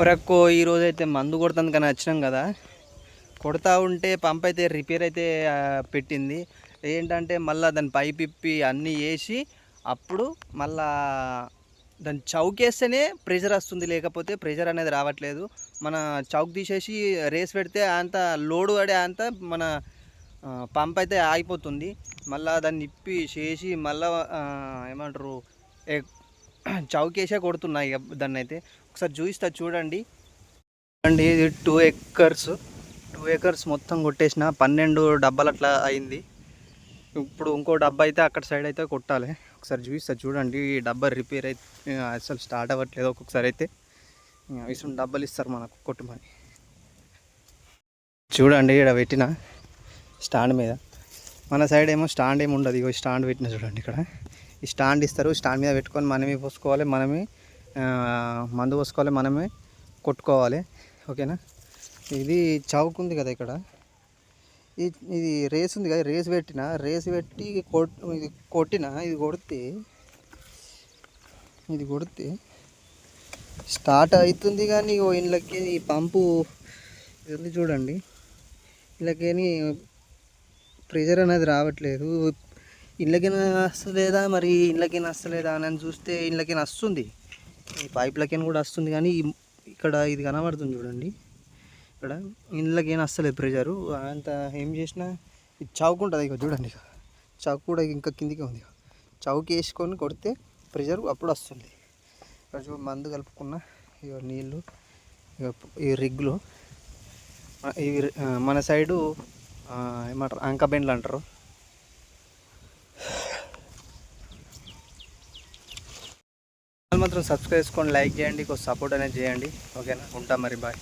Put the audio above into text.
కొరక్కో ఈరోజు అయితే మందు కొడుతుంది కానీ వచ్చినాం కదా. కొడతా ఉంటే పంప్ అయితే రిపేర్ అయితే పెట్టింది. ఏంటంటే మళ్ళీ దాని పైప్ ఇప్పి అన్నీ వేసి అప్పుడు మళ్ళా దాన్ని చౌకేస్తేనే ప్రెషర్ వస్తుంది. లేకపోతే ప్రెషర్ అనేది రావట్లేదు. మన చౌక్ తీసేసి రేస్ పెడితే అంత లోడ్ పడే అంత మన పంప్ అయితే ఆగిపోతుంది. మళ్ళా దాన్ని ఇప్పి చేసి మళ్ళా ఏమంటారు చౌకేసే కొడుతున్నాయి దాన్ని అయితే ఒకసారి చూపిస్తా చూడండి. అండి ఇది టూ ఎకర్స్ టూ ఎకర్స్ మొత్తం కొట్టేసిన పన్నెండు డబ్బాలు అట్లా అయింది. ఇప్పుడు ఇంకో డబ్బా అయితే అక్కడ సైడ్ అయితే కొట్టాలి. ఒకసారి చూపిస్తా చూడండి. ఈ డబ్బా రిపేర్ అయితే అసలు స్టార్ట్ అవ్వట్లేదు ఒక్కొక్కసారి అయితే. ఇసు డబ్బాలు ఇస్తారు మనకు కొట్టుమని. చూడండి ఇక్కడ పెట్టిన స్టాండ్ మీద. మన సైడ్ ఏమో స్టాండ్ ఏమి ఉండదు. ఇగో స్టాండ్ పెట్టిన చూడండి ఇక్కడ. ఈ స్టాండ్ ఇస్తారు స్టాండ్ మీద పెట్టుకొని మనమే పోసుకోవాలి మనమే మందు పోసుకోవాలి మనమే కొట్టుకోవాలి. ఓకేనా? ఇది చౌక్ ఉంది కదా ఇక్కడ. ఇది రేస్ ఉంది కదా రేస్ పెట్టిన రేస్ పెట్టి కొట్ ఇది కొట్టిన ఇది కొడితే ఇది కొడితే స్టార్ట్ అవుతుంది కానీ ఓ ఇళ్ళకి ఈ పంపు ఇది చూడండి. ఇళ్ళకేని ప్రెషర్ అనేది రావట్లేదు. ఇళ్ళకి వస్తలేదా మరి ఇళ్ళకి వస్తలేదా అని చూస్తే ఇళ్ళకి వస్తుంది ఈ పైప్లకి కూడా వస్తుంది కానీ ఇక్కడ ఇది కనబడుతుంది చూడండి. ఇక్కడ ఇళ్ళకి ఏం వస్తలేదు ప్రెషరు. అంత ఏం చేసినా ఇది చౌక్ ఉంటుంది ఇక చూడండి ఇక చౌక్ కూడా ఇంకా కిందికి ఉంది చౌక్ వేసుకొని కొడితే ప్రెషర్ అప్పుడు వస్తుంది. ఇక్కడ మందు కలుపుకున్న ఇక నీళ్ళు ఇక ఈ రిగ్లు ఇవి మన సైడు ఏమంటారు అంకబెండ్లు అంటారు. మాత్రం సబ్స్క్రైబ్ చేసుకోండి లైక్ చేయండి కొంచెం సపోర్ట్ అనేది చేయండి. ఓకేనా ఉంటా మరి బాయ్